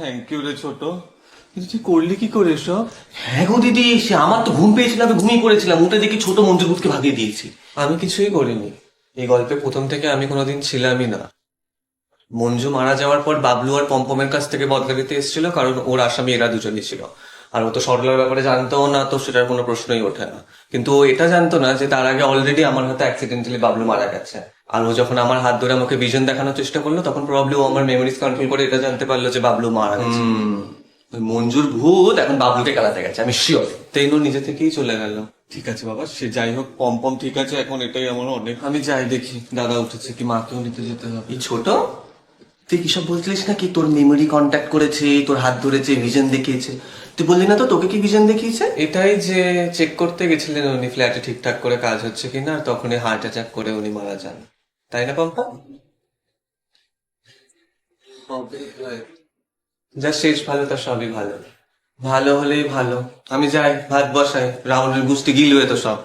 Thank you রে ছোট। কিন্তু তুই করলি কি করে সব হ্যাঁ গো দিদি সে আমার তো ঘুম পেয়েছিল আমি ঘুমিয়ে পড়েছিলাম। উঠে দেখি ছোট মঞ্জুরভূতকে ভাগিয়ে দিয়েছি। আমি কিছুই করিনি। এই গল্পে প্রথম থেকে আমি কোনোদিন ছিলামই না। মঞ্জু মারা যাওয়ার পর বাবলু আর পম্পমের কাছ থেকে বদলা দিতে এসেছিল কারণ ওর আসামি এরা দুজনই ছিল। আর ও তো সরলার ব্যাপারে জানতো না তো সেটার কোনো প্রশ্নই ওঠে না। কিন্তু ও এটা জানতো না যে তার আগে অলরেডি আমার হাতে অ্যাক্সিডেন্টালি বাবলু মারা গেছে। আর ও যখন আমার হাত ধরে আমাকে ভিশন দেখানোর চেষ্টা করল তখন প্রবলি ও আমার মেমোরিজ কন্ট্রোল করে এটা জানতে পারল যে বাবলু মারা গেছে। মঞ্জুর ভূত এখন বাবলুকে কালাতে গেছে আমি শিওর তেইনু নিজে থেকেই চলে গেল। ঠিক আছে বাবা সে যাই হোক পম পম ঠিক আছে এখন এটাই আমার অনেক আমি যাই দেখি দাদা উঠেছে কি মাকেও নিতে যেতে হবে। ছোট? তুই কি সব বলছিলিস না কি তোর মেমোরি কন্ট্যাক্ট করেছে, তোর হাত ধরেছে ভিশন দেখিয়েছে। তুই বললি না তো তোকে কি ভিশন দেখিয়েছে? এটাই যে চেক করতে গেছিলেন উনি ফ্ল্যাটে ঠিকঠাক করে কাজ হচ্ছে কিনা আর তখনই হার্ট অ্যাটাক করে উনি মারা যান। তাই না, পম্পা? যা শেষ ভালো তার সবই ভালো। ভালো হলেই ভালো। আমি যাই, ভাত বসাই, রাহুলের গুষ্টি গিলবে তো সব।